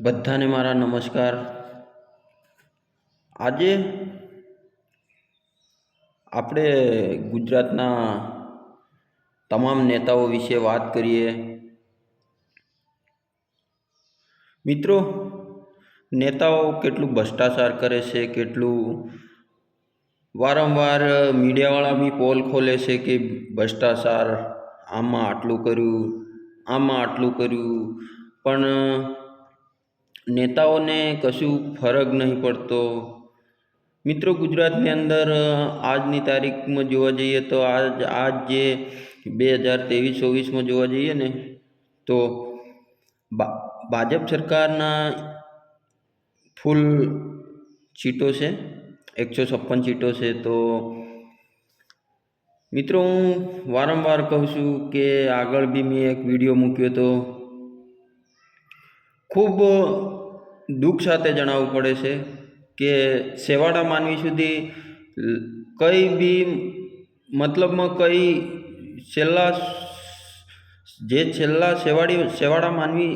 બધાને મારા નમસ્કાર. આજે આપણે ગુજરાતના તમામ નેતાઓ વિશે વાત કરીએ. મિત્રો, નેતાઓ કેટલું ભ્રષ્ટાચાર કરે છે, કેટલું વારંવાર મીડિયાવાળા બી પોલ ખોલે છે કે ભ્રષ્ટાચાર આમાં આટલું કર્યું, આમાં આટલું કર્યું. પણ નેતાઓને કશું ફરક નહીં પડતો. મિત્રો, ગુજરાતની અંદર આજની તારીખમાં જોવા જઈએ તો આજ આજ જે બે હજાર ત્રેવીસ, ચોવીસમાં જોવા જઈએ ને, તો ભાજપ સરકારના ફૂલ સીટો છે, એકસો છપ્પન સીટો છે. તો મિત્રો, હું વારંવાર કહું છું કે આગળ બી મેં એક વીડિયો મૂક્યો તો ખૂબ દુઃખ સાથે જણાવવું પડે છે કે છેવાડા માનવી સુધી કંઈ બી મતલબમાં કંઈ છેલ્લા જે છેલ્લા છેવાડી છેવાડા માનવી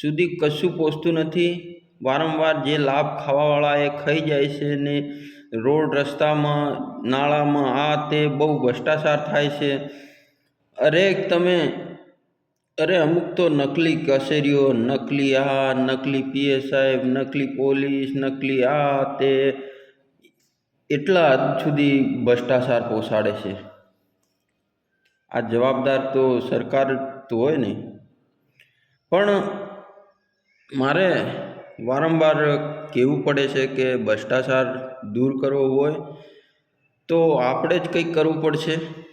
સુધી કશું પહોંચતું નથી, વારંવાર જે લાભ ખાવાવાળા એ ખાઈ જાય છે ને રોડ રસ્તામાં, નાળામાં, આ તે બહુ ભ્રષ્ટાચાર થાય છે. અરે તમે અરે અમુક તો નકલી કચેરીઓ, નકલી આ, નકલી પીએ સાહેબ નકલી પોલીસ, નકલી આ, તે એટલા સુધી ભ્રષ્ટાચાર પહોંચાડે છે. આ જવાબદાર તો સરકાર તો હોય ને. પણ મારે વારંવાર કહેવું પડે છે કે ભ્રષ્ટાચાર દૂર કરવો હોય તો આપણે જ કંઈક કરવું પડશે.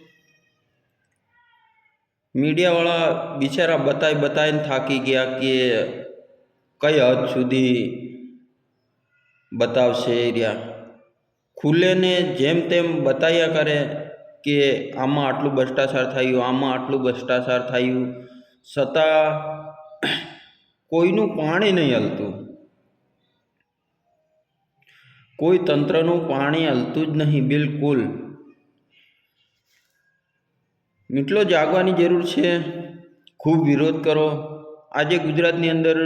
મીડિયાવાળા બિચારા બતાવી બતાવીને થાકી ગયા કે કઈ હદ સુધી બતાવશે એરિયા ખુલ્લેને જેમ તેમ બતાવ્યા કરે કે આમાં આટલું ભ્રષ્ટાચાર થયું, આમાં આટલું ભ્રષ્ટાચાર થયું. છતાં કોઈનું પાણી નહીં હલતું. કોઈ તંત્રનું પાણી હલતું જ નહીં બિલકુલ. મિત્રો જાગવાની જરૂર છે? ખૂબ વિરોધ કરો. આજે ગુજરાતની અંદર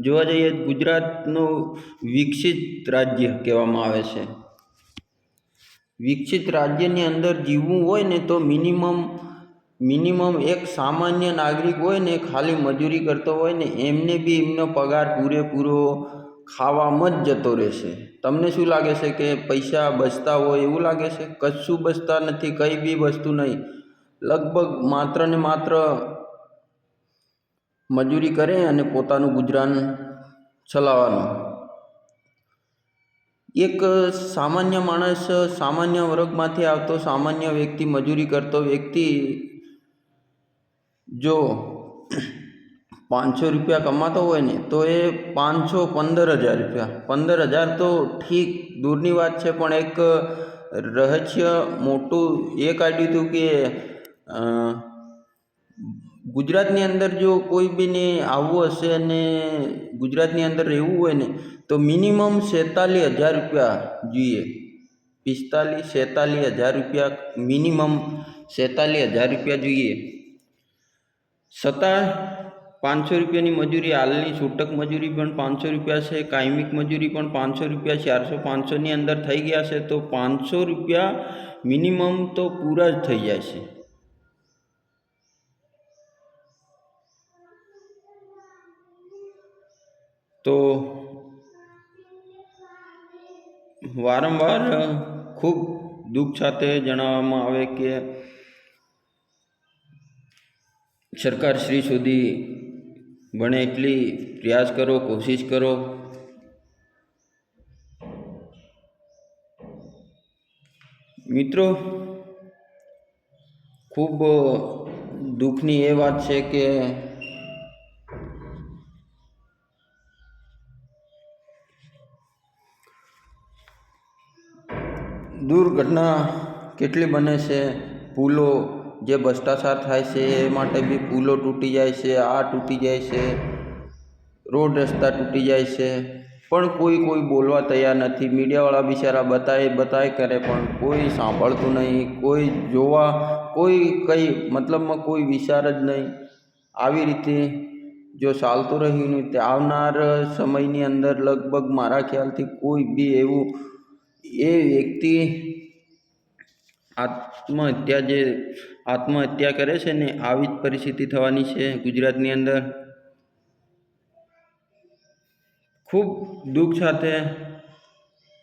જોવા જઈએ ગુજરાતનું વિકસિત રાજ્ય કહેવામાં આવે છે. વિકસિત રાજ્યની અંદર જીવવું હોય ને તો મિનિમમ મિનિમમ એક સામાન્ય નાગરિક હોય ને, ખાલી મજૂરી કરતો હોય ને, એમને બી એમનો પગાર પૂરેપૂરો ખાવામાં જ જતો રહેશે. તમને શું લાગે છે કે પૈસા બચતા હોય એવું લાગે છે? કશું બચતા નથી, કંઈ બી વસ્તુ નહીં. લગભગ માત્ર ને માત્ર મજૂરી કરે અને પોતાનું ગુજરાન ચલાવવાનું. એક સામાન્ય માણસ સામાન્ય વર્ગમાંથી આવતો સામાન્ય વ્યક્તિ, મજૂરી કરતો વ્યક્તિ જો પાંચસો રૂપિયા કમાતો હોય ને, તો એ પાંચસો પંદર હજાર રૂપિયા. પંદર હજાર તો ઠીક, દૂરની વાત છે, પણ એક રહસ્ય મોટું એ કાઢ્યું હતું કે ગુજરાતની અંદર જો કોઈ બીને આવવું હશે અને ગુજરાતની અંદર રહેવું હોય ને, તો મિનિમમ સેતાલીસ હજાર રૂપિયા જોઈએ. પિસ્તાલીસ સેતાલીસ હજાર રૂપિયા, મિનિમમ સેતાલીસ હજાર રૂપિયા જોઈએ. છતાં પાંચસો રૂપિયાની મજૂરી, હાલની છૂટક મજૂરી પણ પાંચસો રૂપિયા છે, કાયમિક મજૂરી પણ પાંચસો રૂપિયા, ચારસો પાંચસોની અંદર થઈ ગયા છે, તો પાંચસો રૂપિયા મિનિમમ તો પૂરા જ થઈ જાય છે. તો વારંવાર ખૂબ દુઃખ સાથે જણાવવામાં આવે કે સરકાર શ્રી સુધી બને એટલી પ્રયાસ કરો, કોશિશ કરો. મિત્રો, ખૂબ દુઃખની એ વાત છે કે દુર્ઘટના કેટલી બને છે? પુલો જે ભ્રષ્ટાચાર થાય છે, એ માટે બી પુલો તૂટી જાય છે, આ તૂટી જાય છે, રોડ રસ્તા તૂટી જાય છે. પણ કોઈ કોઈ બોલવા તૈયાર નથી. મીડિયાવાળા બિચારા બતાવે બતાવે કરે, પણ કોઈ સાંભળતું નહીં. કોઈ જોવા, કોઈ કંઈ મતલબમાં કોઈ વિચાર જ નહીં. આવી રીતે જો ચાલતું રહ્યું નહીં તે આવનાર સમયની અંદર લગભગ મારા ખ્યાલથી કોઈ બી એવું એ વ્યક્તિ આત્મહત્યા જે આત્મહત્યા કરે છે ને આવી જ પરિસ્થિતિ થવાની છે ગુજરાતની અંદર. ખૂબ દુઃખ સાથે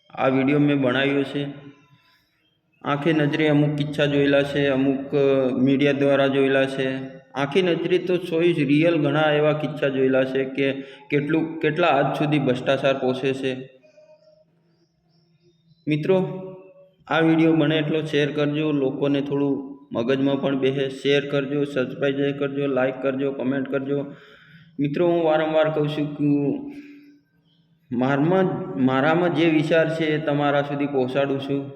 આ વીડિયો મેં બનાવ્યો છે. આંખે નજરે અમુક કિસ્સા જોયેલા છે, અમુક મીડિયા દ્વારા જોયેલા છે. આંખી નજરે તો ચોઈસ રિયલ ઘણા એવા કિસ્સા જોયેલા છે કે કેટલું, કેટલા હદ સુધી ભ્રષ્ટાચાર પોષે છે. મિત્રો, આ વીડિયો બને એટલો શેર કરજો, લોકોને થોડું મગજમાં પણ બેસે શેર કરજો સબસ્ક્રાઈબ કરજો લાઇક કરજો કમેન્ટ કરજો. મિત્રો, હું વારંવાર કહું છું કે મારમાં, મારામાં જે વિચાર છે એ તમારા સુધી પહોંચાડું છું.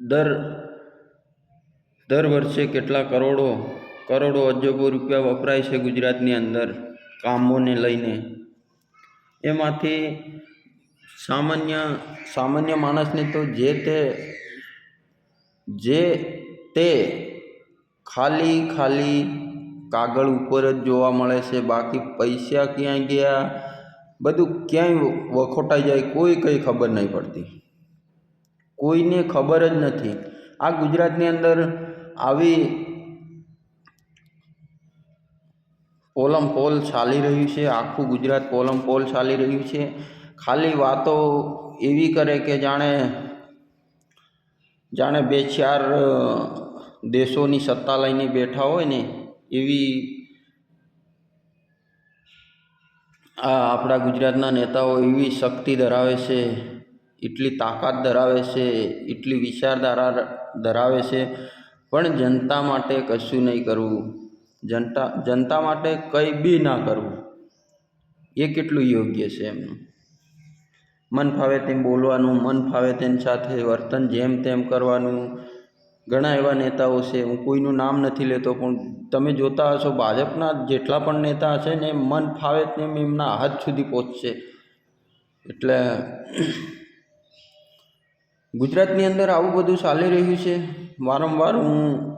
દર દર વર્ષે કેટલા કરોડો કરોડો અજબો રૂપિયા વપરાય છે ગુજરાતની અંદર કામોને લઈને. એમાંથી સામાન્ય સામાન્ય માણસને તો જે તે જે તે ખાલી ખાલી કાગળ ઉપર જ જોવા મળે છે, બાકી પૈસા ક્યાંય ગયા, બધું ક્યાંય વખોટાઈ જાય, કોઈ કંઈ ખબર નહીં પડતી. કોઈને ખબર જ નથી. આ ગુજરાતની અંદર આવી પોલમ પોલ ચાલી રહ્યું છે, આખું ગુજરાત પોલમ પોલ ચાલી રહ્યું છે. ખાલી વાતો એવી કરે કે જાણે જાણે બે ચાર દેશોની સત્તા લઈને બેઠા હોય ને એવી આ આપણા ગુજરાતના નેતાઓ એવી શક્તિ ધરાવે છે, એટલી તાકાત ધરાવે છે, એટલી વિચારધારા ધરાવે છે. પણ જનતા માટે કશું નહીં કરવું. જનતા જનતા માટે કંઈ બી ના કરવું. એ કેટલું યોગ્ય છે એમનું? મન ફાવે તેમ બોલવાનું, મન ફાવે તેની સાથે વર્તન જેમ તેમ કરવાનું. ઘણા એવા નેતાઓ છે, હું કોઈનું નામ નથી લેતો, પણ તમે જોતા હશો ભાજપના જેટલા પણ નેતા હશે ને, મન ફાવે તેમ એમના હાથ સુધી પહોંચશે. એટલે ગુજરાતની અંદર આવું બધું ચાલી રહ્યું છે. વારંવાર હું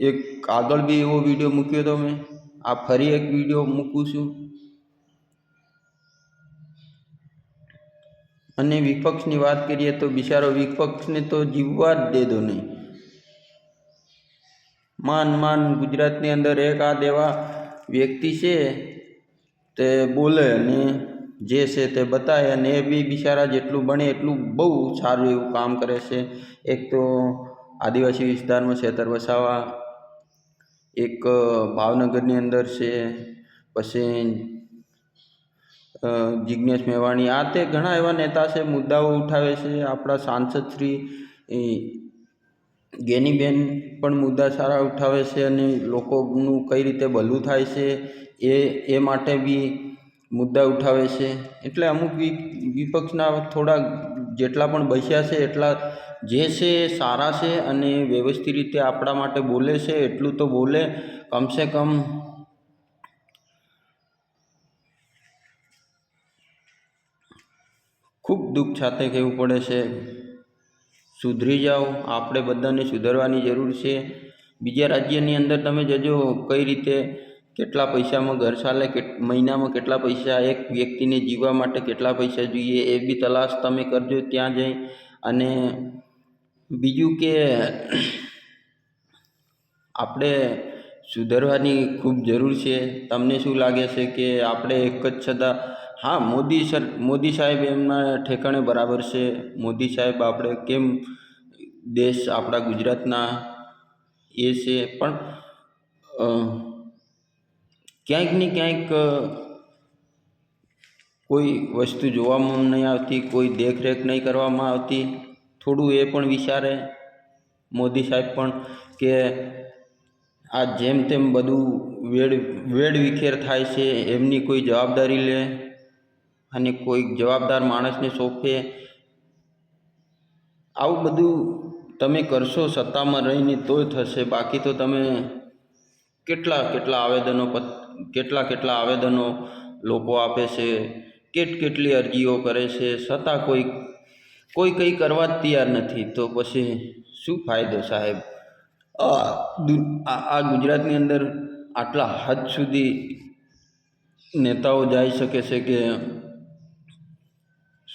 એક આગળ બી એવો વીડિયો મૂક્યો હતો મેં. આ ફરી એક વીડિયો મૂકું છું. અને વિપક્ષની વાત કરીએ તો બિચારો વિપક્ષને તો જીવવા જ દેદો નહીં. માન માન ગુજરાતની અંદર એક આ દેવા વ્યક્તિ છે, તે બોલે અને જે છે તે બતાવે અને એ બી બિચારા જેટલું બને એટલું બહુ સારું એવું કામ કરે છે. એક તો આદિવાસી વિસ્તારમાં છેતર વસાવા, એક ભાવનગરની અંદર છે, પછી જિજ્ઞેશ મેવાણી. આ તે ઘણા એવા નેતા છે, મુદ્દાઓ ઉઠાવે છે. આપણા સાંસદ શ્રી ગેનીબેન પણ મુદ્દા સારા ઉઠાવે છે અને લોકોનું કઈ રીતે ભલું થાય છે, એ એ માટે બી મુદ્દા ઉઠાવે છે. એટલે અમુક વિપક્ષના થોડા જેટલા પણ બસ્યા છે, એટલા જે છે એ સારા છે અને વ્યવસ્થિત રીતે આપણા માટે બોલે છે, એટલું તો બોલે. કમસે કમ ખૂબ દુઃખ સાથે કહેવું પડે છે, સુધરી જાઓ, આપણે બધાને સુધરવાની જરૂર છે. બીજા રાજ્યની અંદર તમે જજો, કઈ રીતે? કેટલા પૈસામાં ઘર ચાલે, કે, મહિનામાં કેટલા પૈસા? એક વ્યક્તિને જીવવા માટે કેટલા પૈસા જોઈએ? એ બી તલાશ તમે કરજો ત્યાં જઈ. અને બીજું કે, આપણે સુધરવાની ખૂબ જરૂર છે. તમને શું લાગે છે કે આપણે એક જ છતાં હા, મોદી સર, મોદી સાહેબ એમના ઠેકાણે બરાબર છે. મોદી સાહેબ આપણે કેમ દેશ આપણા ગુજરાતના એ છે, પણ ક્યાંક ને ક્યાંક કોઈ વસ્તુ જોવામાં નહીં આવતી, કોઈ દેખરેખ નહીં કરવામાં આવતી. થોડું એ પણ વિચારે મોદી સાહેબ પણ કે આ જેમ તેમ બધું વેડ વેડ વિખેર થાય છે, એમની કોઈ જવાબદારી લે. અને કોઈ જવાબદાર માણસને સોંપે, આવું બધું તમે કરશો સત્તામાં રહીને તોય થશે. બાકી તો તમે કેટલા કેટલા આવેદનો કેટલા કેટલા આવેદનો લોકો આપે છે, કેટ કેટલી અરજીઓ કરે છે છતાં કોઈ કોઈ કંઈ કરવા જ તૈયાર નથી. તો પછી શું ફાયદો સાહેબ? આ ગુજરાતની અંદર આટલા હદ સુધી નેતાઓ જઈ શકે છે કે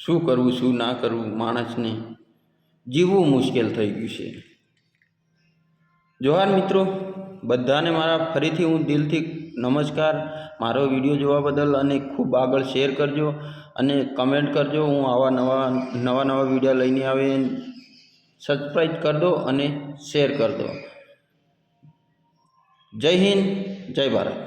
શું કરવું, શું ના કરવું, માણસને જીવવું મુશ્કેલ થઈ ગયું છે. જોહાર મિત્રો, બધાને મારા ફરીથી હું દિલથી નમસ્કાર. મારો વીડિયો જોવા બદલ અને ખૂબ આગળ શેર કરજો અને કમેન્ટ કરજો. હું આવા નવા નવા નવા વીડિયો લઈને આવે સબસ્ક્રાઈબ કરી દો અને શેર કરી દો. જય હિન્દ, જય ભારત.